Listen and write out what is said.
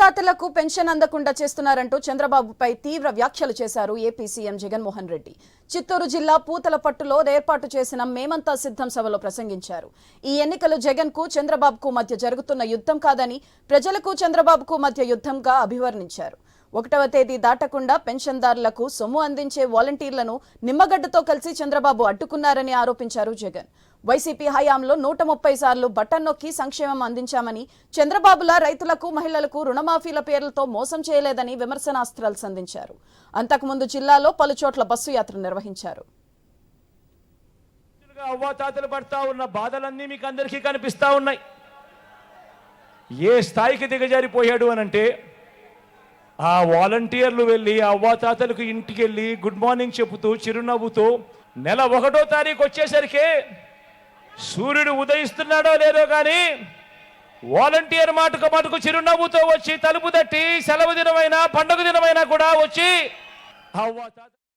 అన్నదాతలకు pension అందకుండా చేస్తున్నారంటూ చంద్రబాబుపై తీవ్ర వ్యాఖ్యలు చేశారు ఏపీ సీఎం జగన్మోహన్ రెడ్డి. చిత్తూరు జిల్లా పూతలపట్టులో ఏర్పాటు చేసిన మేమంతా సిద్ధం సభలో ప్రసంగించారు. ఈ ఎన్నికలు జగన్కు చంద్రబాబుకు మధ్య జరుగుతున్న యుద్ధం కాదని ప్రజలకు చంద్రబాబుకు మధ్య యుద్ధంగా అభివర్ణించారు. ఒకటవ తేదీ దాటకుండా పెన్షన్దారులకు సొమ్ము అందించే వాలంటీర్లను నిమ్మగడ్డతో కలిసి చంద్రబాబు అడ్డుకున్నారని ఆరోపించారు జగన్. వైసీపీ హయాంలో నూట ముప్పై సార్లు బటన్ నొక్కి సంక్షేమం అందించామని చంద్రబాబుల రైతులకు మహిళలకు రుణమాఫీల పేర్లతో మోసం చేయలేదని విమర్శనాస్త్రాలు సంధించారు. అంతకుముందు జిల్లాలో పలుచోట్ల బస్సు యాత్ర నిర్వహించారు. అవ్వాతాతలు పడతా ఉన్న బాధలన్నీ మీకు అందరికీ కనిపిస్తా ఉన్నాయి. ఏ స్థాయికి దిగజారిపోయాడు అని అంటే ఆ వాలంటీర్లు వెళ్ళి ఆ అవ్వాతాతలకు ఇంటికి వెళ్ళి గుడ్ మార్నింగ్ చెబుతూ చిరునవ్వుతూ నెల ఒకటో తారీఖు వచ్చేసరికి సూర్యుడు ఉదయిస్తున్నాడో లేదో కానీ వాలంటీర్ మాటకు మటుకు చిరునవ్వుతో వచ్చి తలుపు తట్టి సెలవు దినమైనా పండుగ దినమైనా కూడా వచ్చి అవ్వాతాత